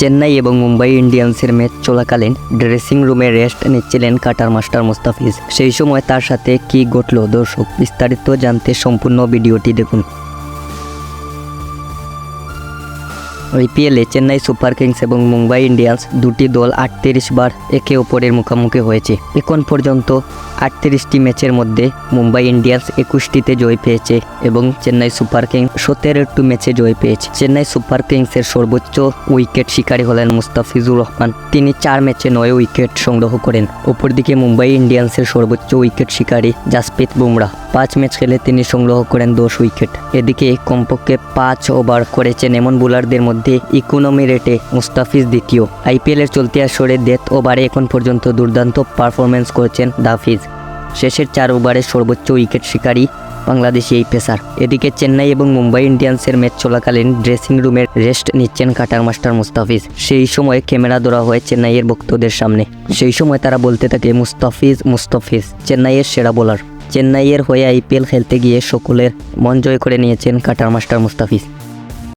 চেন্নাই এবং মুম্বাই ইন্ডিয়ান্সের ম্যাচ চলাকালীন ড্রেসিং রুমে রেস্ট নিচ্ছিলেন কাটার মাস্টার মুস্তাফিজ। সেই সময় তার সাথে কি ঘটল দর্শক, বিস্তারিত জানতে সম্পূর্ণ ভিডিওটি দেখুন। আইপিএলে চেন্নাই সুপার কিংস এবং মুম্বাই ইন্ডিয়ান্স দুটি দল আটত্রিশ বার একে অপরের মুখোমুখি হয়েছে। এখন পর্যন্ত আটত্রিশটি ম্যাচের মধ্যে মুম্বাই ইন্ডিয়ান্স একুশটিতে জয় পেয়েছে এবং চেন্নাই সুপার কিংস সতেরোটি ম্যাচে জয় পেয়েছে। চেন্নাই সুপার কিংসের সর্বোচ্চ উইকেট শিকারী হলেন মুস্তাফিজুর রহমান। তিনি চার ম্যাচে নয় উইকেট সংগ্রহ করেন। অপরদিকে মুম্বাই ইন্ডিয়ান্সের সর্বোচ্চ উইকেট শিকারী জাসপ্রীত বুমরা। পাঁচ ম্যাচ খেলে তিনি সংগ্রহ করেন দশ উইকেট। এদিকে কমপক্ষে পাঁচ ওভার করেছেন এমন বোলারদের মধ্যে ইকোনমি রেটে মুস্তাফিজ দ্বিতীয়। আইপিএলের চলতি আসরে ডেথ ওভারে এখন পর্যন্ত দুর্দান্ত পারফরমেন্স করেছেন দাফিজ। শেষের চার ওভারে সর্বোচ্চ উইকেট শিকারী বাংলাদেশি এই পেসার। এদিকে চেন্নাই এবং মুম্বাই ইন্ডিয়ান্সের ম্যাচ চলাকালীন ড্রেসিং রুমের রেস্ট নিচ্ছেন কাটার মাস্টার মুস্তাফিজ। সেই সময় ক্যামেরা ধরা হয় চেন্নাইয়ের ভক্তদের সামনে। সেই সময় তারা বলতে থাকে, মুস্তাফিজ মুস্তাফিজ। চেন্নাইয়ের সেরা বোলার। চেন্নাইয়ের হয়ে আইপিএল খেলতে গিয়ে সকলের মন জয় করে নিয়েছেন কাটার মাস্টার মুস্তাফিজ।